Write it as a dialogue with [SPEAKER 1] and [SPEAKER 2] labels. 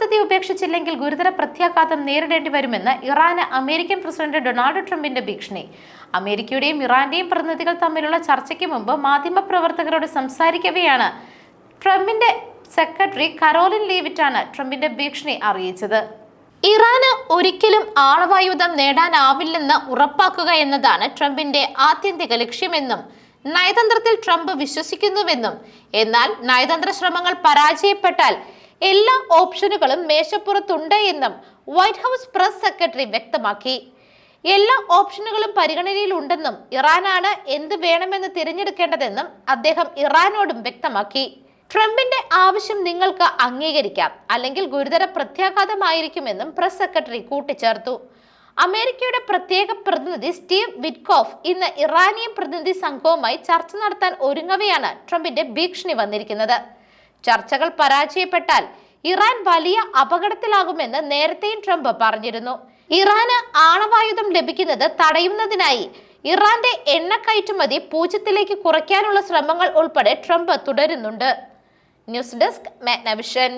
[SPEAKER 1] പദ്ധതി ഉപേക്ഷിച്ചില്ലെങ്കിൽ ഗുരുതര പ്രത്യാഘാതം നേരിടേണ്ടി വരുമെന്ന് ഇറാന് അമേരിക്കൻ പ്രസിഡന്റ് ഡൊണാൾഡ് ട്രംപിന്റെ ഭീഷണി. അമേരിക്കയുടെയും ഇറാന്റെയും പ്രതിനിധികൾ തമ്മിലുള്ള ചർച്ചയ്ക്ക് മുമ്പ് മാധ്യമപ്രവർത്തകരോട് സംസാരിക്കവെയാണ് ട്രംപിന്റെ സെക്രട്ടറി കരോലിൻ ലീവിറ്റാണ് ട്രംപിന്റെ ഭീഷണി അറിയിച്ചത്. ഇറാന് ഒരിക്കലും ആണവായുധം നേടാനാവില്ലെന്ന് ഉറപ്പാക്കുക എന്നതാണ് ട്രംപിന്റെ ആത്യന്തിക ലക്ഷ്യമെന്നും നയതന്ത്രത്തിൽ ട്രംപ് വിശ്വസിക്കുന്നുവെന്നും. എന്നാൽ നയതന്ത്ര ശ്രമങ്ങൾ പരാജയപ്പെട്ടാൽ എല്ലാ ഓപ്ഷനുകളും മേശപ്പുറത്തുണ്ട് എന്നും വൈറ്റ് ഹൗസ് പ്രസ് സെക്രട്ടറി വ്യക്തമാക്കി. എല്ലാ ഓപ്ഷനുകളും പരിഗണനയിലുണ്ടെന്നും ഇറാനാണ് എന്ത് വേണമെന്ന് തിരഞ്ഞെടുക്കേണ്ടതെന്നും അദ്ദേഹം ഇറാനോടും വ്യക്തമാക്കി. ട്രംപിന്റെ ആവശ്യം നിങ്ങൾക്ക് അംഗീകരിക്കാം അല്ലെങ്കിൽ ഗുരുതര പ്രത്യാഘാതമായിരിക്കുമെന്നും പ്രസ് സെക്രട്ടറി കൂട്ടിച്ചേർത്തു. അമേരിക്കയുടെ പ്രത്യേക പ്രതിനിധി സ്റ്റീവ് വിറ്റ്കോഫ് ഇന്ന് ഇറാനിയൻ പ്രതിനിധി സംഘവുമായി ചർച്ച നടത്താൻ ഒരുങ്ങവെയാണ് ട്രംപിന്റെ ഭീഷണി വന്നിരിക്കുന്നത്. ചർച്ചകൾ പരാജയപ്പെട്ടാൽ ഇറാൻ വലിയ അപകടത്തിലാകുമെന്ന് നേരത്തെയും ട്രംപ് പറഞ്ഞിരുന്നു. ഇറാന് ആണവായുധം ലഭിക്കുന്നത് തടയുന്നതിനായി ഇറാന്റെ എണ്ണ കയറ്റുമതി പൂജ്യത്തിലേക്ക് കുറയ്ക്കാനുള്ള ശ്രമങ്ങൾ ഉൾപ്പെടെ ട്രംപ് തുടരുന്നുണ്ട്. News desk Magnavision.